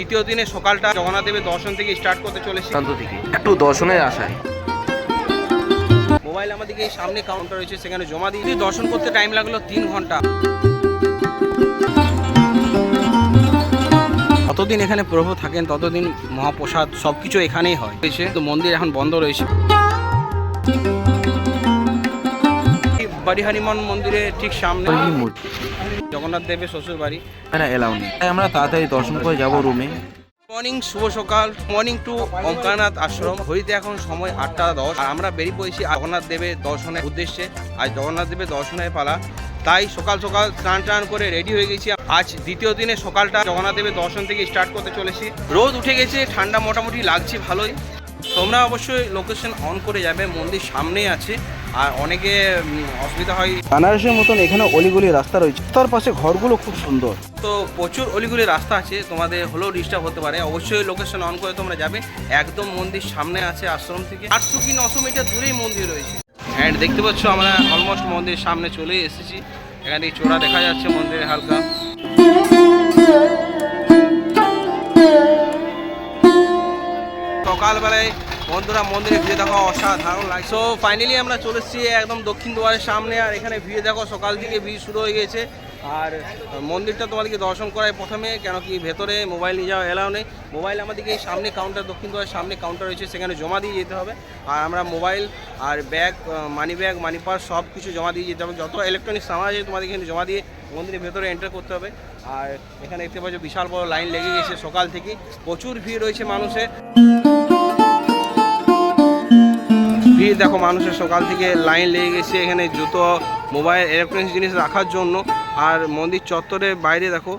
দ্বিতীয় দিনে সকালটা জগন্নাথ দেবের দর্শন থেকে স্টার্ট করতে চলেছি। প্রান্ত থেকে। একটু দর্শনের আশায় মোবাইল আমাদেরকে সামনে কাউন্টার রয়েছে সেখানে জমা দিয়ে দর্শন করতে টাইম লাগল তিন ঘণ্টা। যতদিন এখানে প্রভু থাকেন ততদিন মহাপ্রসাদ সব কিছু এখানেই হয়। তো মন্দির এখন বন্ধ রয়েছে। বাড়ি হনুমান মন্দিরে ঠিক সামনে। মূর্তি জগন্নাথ দেবের শ্বশুর বাড়ি। না এলাও নেই। তাই আমরা তাড়াতাড়ি দর্শন করে যাব রুমে মর্নিং শুভ সকাল। মর্নিং টু ওমকারনাথ আশ্রম ঘড়িতে এখন সময় আটটা দশ। আর আমরা বেরিয়ে পড়েছি জগন্নাথ দেবের দর্শনের উদ্দেশ্যে। আজ জগন্নাথ দেবের দর্শনের পালা। তাই সকাল সকাল স্নান টান করে রেডি হয়ে গেছি। আজ দ্বিতীয় দিনে সকালটা জগন্নাথ দেবের দর্শন থেকে স্টার্ট করতে চলেছি। রোদ উঠে গেছে ঠান্ডা মোটামুটি লাগছে ভালোই। তোমরা অবশ্যই লোকেশন অন করে যাবে। মন্দির সামনেই আছে। আর অনেকে অসুবিধা হয়। বেনারসের মতন এখানে অলিগলি রাস্তা রয়েছে। তার পাশে ঘরগুলো খুব সুন্দর। তো প্রচুর অলিগুলি রাস্তা আছে তোমাদের হলেও ডিস্টার্ব হতে পারে। অবশ্যই লোকেশন অন করে তোমরা যাবে। একদম মন্দির সামনে আছে আশ্রম থেকে। আটশো কি নশো মিটার দূরেই মন্দির রয়েছে। অ্যান্ড দেখতে পাচ্ছ আমরা অলমোস্ট মন্দিরের সামনে চলে এসেছি। এখানে এই চোরা দেখা যাচ্ছে মন্দিরে হালকা। সকালবেলায় বন্ধুরা মন্দিরে ভিড়ে দেখো, অসাধারণ লাগে সো ফাইনালি আমরা চলে এসেছি একদম দক্ষিণ দুয়ারের সামনে, আর এখানে ভিড়ে দেখো, সকাল থেকে ভিড় শুরু হয়ে গেছে আর মন্দিরটা তোমাদেরকে দর্শন করায় প্রথমে, কেন কি ভেতরে মোবাইল নিয়ে যাওয়া এলাও নেই। মোবাইল আমাদেরকে সামনে কাউন্টার দক্ষিণ দুয়ারের সামনে কাউন্টার রয়েছে, সেখানে জমা দিয়ে যেতে হবে। আর আমরা মোবাইল আর bag money bag money purse সব কিছু জমা দিয়ে যেতে হবে। যত ইলেকট্রনিক্স সামান আছে তোমাদেরকে এখানে জমা দিয়ে মন্দিরের ভেতরে এন্টার করতে হবে। আর এখানে দেখতে পাচ্ছ বিশাল বড় লাইন লেগে গেছে সকাল থেকে। প্রচুর ভিড় রয়েছে মানুষের। ভিড়, দেখো মানুষের সকাল থেকে লাইন লেগে গেছে এখানে জুতো, মোবাইল ইলেকট্রনিক্স জিনিস রাখার জন্য। আর মন্দির চত্বরের বাইরে দেখো,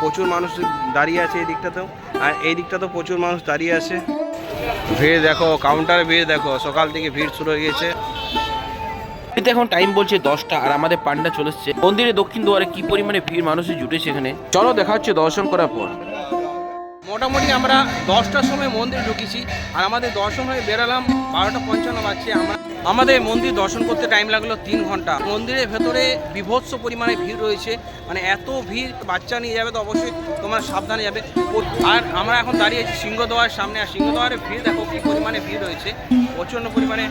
প্রচুর মানুষ দাঁড়িয়ে আছে এই দিকটাতেও। আর এই দিকটাতেও প্রচুর মানুষ দাঁড়িয়ে আছে। ভিড় দেখো কাউন্টারে ভিড় দেখো, সকাল থেকে ভিড় শুরু হয়ে গেছে। এতে এখন টাইম বলছে দশটা, আর আমাদের পান্ডা চলে এসছে। মন্দিরে দক্ষিণ দুয়ারে কি পরিমাণে ভিড় মানুষের জুটেছে এখানে? চলো দেখা হচ্ছে দর্শন করার পর। মোটামুটি আমরা দশটার সময় মন্দির ঢুকেছি, আর আমাদের দর্শন হয়ে বেরালাম বারোটা পঞ্চান্ন বাজছে। আমরা আমাদের মন্দির দর্শন করতে টাইম লাগল তিন ঘণ্টা। মন্দিরের ভেতরে বিভৎস পরিমাণে ভিড় রয়েছে মানে এত ভিড়, বাচ্চা নিয়ে যাবে তো অবশ্যই তোমরা সাবধানে যাবে। আর আমরা এখন দাঁড়িয়ে সিংহদোয়ার সামনে, আর সিংহদোয়ারের ভিড় দেখো কি পরিমাণে ভিড় রয়েছে। প্রচণ্ড পরিমাণে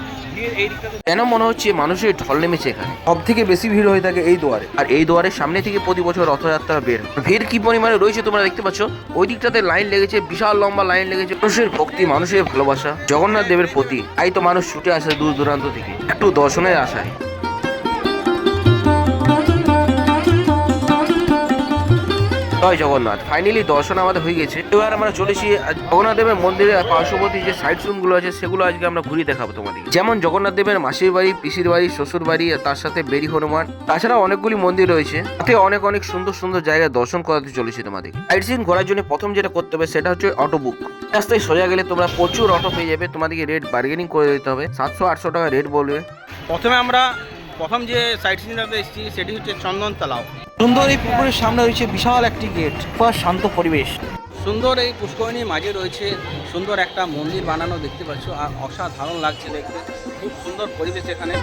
কেন মনে হচ্ছে মানুষের ঢল নেমেছে এখানে? সব থেকে বেশি ভিড় হয়ে থাকে এই দুয়ারে। আর এই দুয়ারের সামনে থেকে প্রতি বছর রথযাত্রা বের ভিড় কি পরিমাণে রয়েছে তোমরা দেখতে পাচ্ছ? ওই দিকটাতে লাইন লেগেছে, বিশাল লম্বা লাইন লেগেছে। মানুষের ভক্তি, মানুষের ভালোবাসা, জগন্নাথ দেবের প্রতি। তাই তো মানুষ ছুটে আসে দূর দূরান্ত থেকে। একটু দর্শনের আশায়। জয় জগন্নাথ। ফাইনালি দর্শন আমাদের হয়ে গেছে। এবার আমরা চলেছি জগন্নাথ দেবের মন্দিরের পার্শ্ববর্তী যে সাইড সিনগুলো আছে, সেগুলো আজকে আমরা ঘুরিয়ে দেখাবো তোমাদের। যেমন জগন্নাথ দেবের মাসির বাড়ি, পিসির বাড়ি, শ্বশুর বাড়ি, আর তার সাথে বেরি হনুমান। তাছাড়া অনেকগুলি মন্দির রয়েছে। তাতে অনেক অনেক সুন্দর সুন্দর জায়গায় দর্শন করাতে চলেছে তোমাদের। সাইড সিন ঘোরার জন্য প্রথম যেটা করতে হবে, সেটা হচ্ছে অটো বুক রাস্তায় সোজা গেলে তোমরা প্রচুর অটো পেয়ে যাবে। তোমাদেরকে রেট বার্গেনিং করে দিতে হবে। সাতশো, আটশো টাকা রেট বলবে। প্রথমে আমরা প্রথম যে সাইট সিনটাতে এসেছি সেটি হচ্ছে চন্দন তালাও সুন্দর এই পুকুরের সামনে রয়েছে বিশাল একটি গেট বা শান্ত পরিবেশ। সুন্দর এই পুষ্করিণীর মাঝে রয়েছে সুন্দর একটা মন্দির বানানো দেখতে পাচ্ছ আর অসাধারণ লাগছে দেখতে খুব সুন্দর পরিবেশ এখানে।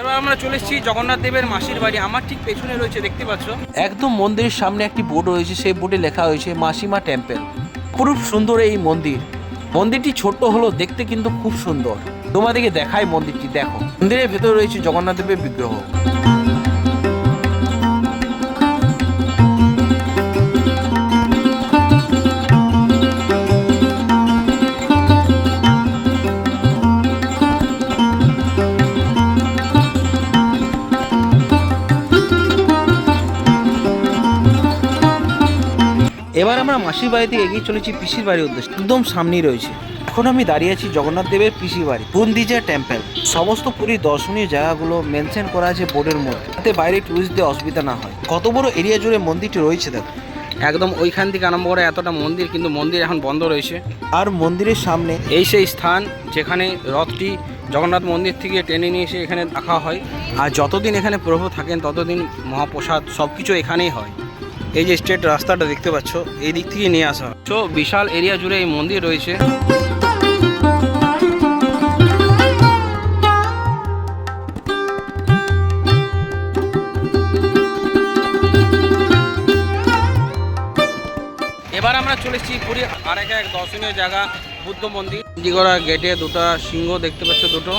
এবার আমরা চলে এসেছি জগন্নাথ দেবের মাসির বাড়ি আমার ঠিক পেছনে রয়েছে দেখতে পাচ্ছ। একদম মন্দিরের সামনে একটি বোর্ড রয়েছে সেই বোর্ডে লেখা হয়েছে মাসিমা টেম্পল। খুব সুন্দর এই মন্দির। মন্দিরটি ছোট্ট হলো দেখতে কিন্তু খুব সুন্দর। তোমাদেরকে দেখায় মন্দিরটি, দেখো। মন্দিরের ভেতরে রয়েছে জগন্নাথ দেবের বিগ্রহ। এবার আমরা মাসির বাড়িতে এগিয়ে চলেছি পিসির বাড়ির উদ্দেশ্যে। একদম সামনেই রয়েছে। এখন আমি দাঁড়িয়ে আছি জগন্নাথ দেবের পিসির বাড়ি বুন্দিজা টেম্পল সমস্ত পুরীর দর্শনীয় জায়গাগুলো মেনশন করা আছে বোর্ডের মধ্যে যাতে বাইরে টুরিস্টদের অসুবিধা না হয়। কত বড় এরিয়া জুড়ে মন্দিরটি রয়েছে দেখো। একদম ওইখান থেকে আরম্ভ করে এতটা মন্দির কিন্তু মন্দির এখন বন্ধ রয়েছে। আর মন্দিরের সামনে এই সেই স্থান যেখানে রথটি জগন্নাথ মন্দির থেকে টেনে নিয়ে এসে এখানে রাখা হয়। আর যতদিন এখানে প্রভু থাকেন ততদিন মহাপ্রসাদ সব কিছু এখানেই হয়। এই যে স্ট্রেট রাস্তাটা দেখতে পাচ্ছ, এই দিক থেকে নিয়ে আসা। তো বিশাল এরিয়া জুড়ে এই মন্দির রয়েছে। এবার আমরা চলেছি পুরী আরেকটা এক দর্শনীয় জায়গা, বুদ্ধ মন্দির। গেটে দুটা সিংহ দেখতে পাচ্ছ দুটো।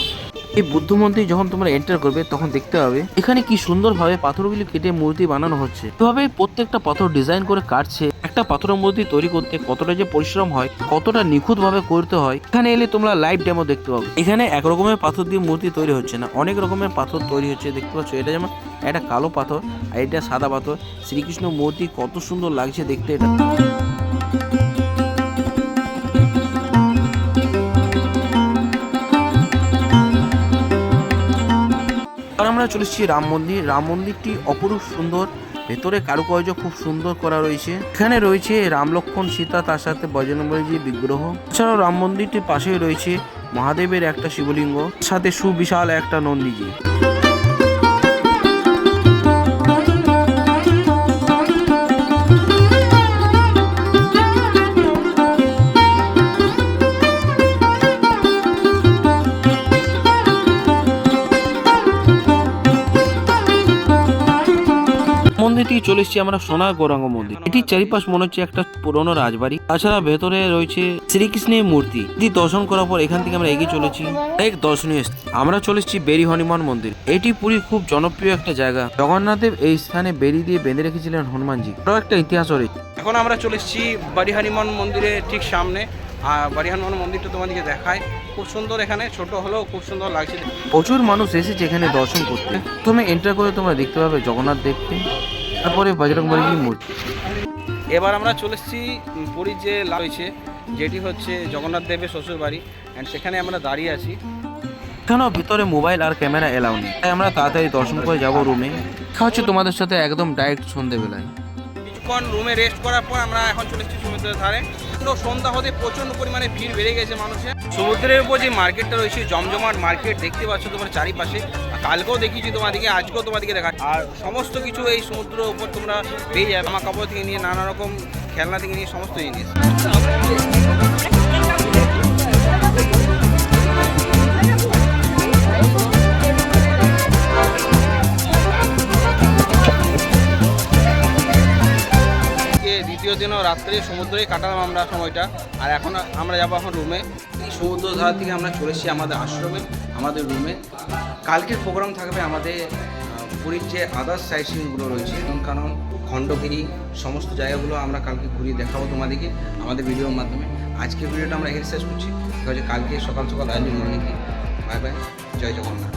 এই বুদ্ধ মন্দির যখন তোমরা এন্টার করবে, তখন দেখতে হবে এখানে কি সুন্দরভাবে পাথরগুলি কেটে মূর্তি বানানো হচ্ছে। এভাবে প্রত্যেকটা পাথর ডিজাইন করে কাটছে। একটা পাথরের মূর্তি তৈরি করতে কতটা যে পরিশ্রম হয়, কতটা নিখুঁত ভাবে করতে হয়, এখানে এলে তোমরা লাইভ ডেমো দেখতে পাবে। এখানে এক রকমের পাথর দিয়ে মূর্তি তৈরি হচ্ছে না, অনেক রকমের পাথর তৈরি হচ্ছে, দেখতে পাচ্ছ? এটা যেমন একটা কালো পাথর আর এটা সাদা পাথর। শ্রীকৃষ্ণ মূর্তি কত সুন্দর লাগছে দেখতে এটা। আর আমরা চলে এসেছি রাম মন্দির। রাম মন্দিরটি অপরূপ সুন্দর। ভেতরে কারুকার্য খুব সুন্দর করা রয়েছে। এখানে রয়েছে রাম লক্ষণ সীতা, তার সাথে বজরঙ্গবলীজির বিগ্রহ। এছাড়াও রাম মন্দিরটির পাশেই রয়েছে মহাদেবের একটা শিবলিঙ্গ সাথে সুবিশাল একটা নন্দীজি। মন্দিরটি চলে এসেছি আমরা সোনার গৌরাঙ্গ মন্দির। এটির চারিপাশ মনে হচ্ছে একটা পুরনো রাজবাড়ি। তাছাড়া ভেতরে রয়েছে শ্রীকৃষ্ণের মূর্তি। এটি দর্শন করার পর এখান থেকে আমরা এগিয়ে চলেছি। এক দর্শনীয় স্থান। আমরা চলে এসেছি বেরি হনুমান মন্দির। এটি পুরীর খুব জনপ্রিয় একটা জায়গা। জগন্নাথ দেব এই স্থানে বেরি দিয়ে বেঁধে রেখেছিলেন হনুমানজি। আরও একটা ইতিহাস রয়েছে। এখন আমরা চলে এসেছি বাড়ি হনুমান মন্দিরের ঠিক সামনে। আর বাড়ি হনুমান মন্দিরটা তোমাদেরকে দেখায় খুব সুন্দর এখানে ছোট হলেও খুব সুন্দর লাগছে। প্রচুর মানুষ এসেছে এখানে দর্শন করতে। তুমি এন্টার করে তোমরা দেখতে পাবে জগন্নাথ দেবকে। তারপরে বজরং বলির মূর্তি? এবার আমরা চলে এসেছি পুরীর যে রয়েছে যেটি হচ্ছে জগন্নাথ দেবের শ্বশুর বাড়ি অ্যান্ড সেখানে আমরা দাঁড়িয়ে আছি। এখানেও ভিতরে মোবাইল আর ক্যামেরা এলাও নেই তাই আমরা তাড়াতাড়ি দর্শন করে যাব রুমে দেখা হচ্ছে তোমাদের সাথে একদম ডাইরেক্ট সন্ধেবেলায়। কিছুক্ষণ রুমে রেস্ট করার পর আমরা এখন চলে এসেছি সমুদ্রের ধারে। পুরো সন্ধ্যা হতে প্রচণ্ড পরিমাণে ভিড় বেড়ে গেছে মানুষের। সমুদ্রের উপর যে মার্কেটটা রয়েছে, জমজমাট মার্কেট দেখতে পাচ্ছ তোমার চারিপাশে। কালকেও দেখিয়েছি তোমাদেরকে, আজকেও তোমাদেরকে দেখা আর সমস্ত কিছু এই সমুদ্রের উপর তোমরা পেয়ে যাবে। জামা কাপড় থেকে নিয়ে নানা রকম খেলনা থেকে নিয়ে সমস্ত জিনিস। দিনও রাত্রে সমুদ্রেই কাটালাম আমরা সময়টা। আর এখন আমরা যাব এখন রুমে এই সমুদ্র ধারা থেকে আমরা চলে এসেছি আমাদের আশ্রমে, আমাদের রুমে কালকের প্রোগ্রাম থাকবে আমাদের পুরীর যে আদার্স সাইট সিনগুলো রয়েছে কারণ খণ্ডগিরি, সমস্ত জায়গাগুলো আমরা কালকে ঘুরিয়ে দেখাবো তোমাদেরকে আমাদের ভিডিওর মাধ্যমে। আজকের ভিডিওটা আমরা এখানে শেষ করছি। কালকে সকাল সকাল আর্লি মর্নিংয়ে বাই বাই, জয় জগন্নাথ।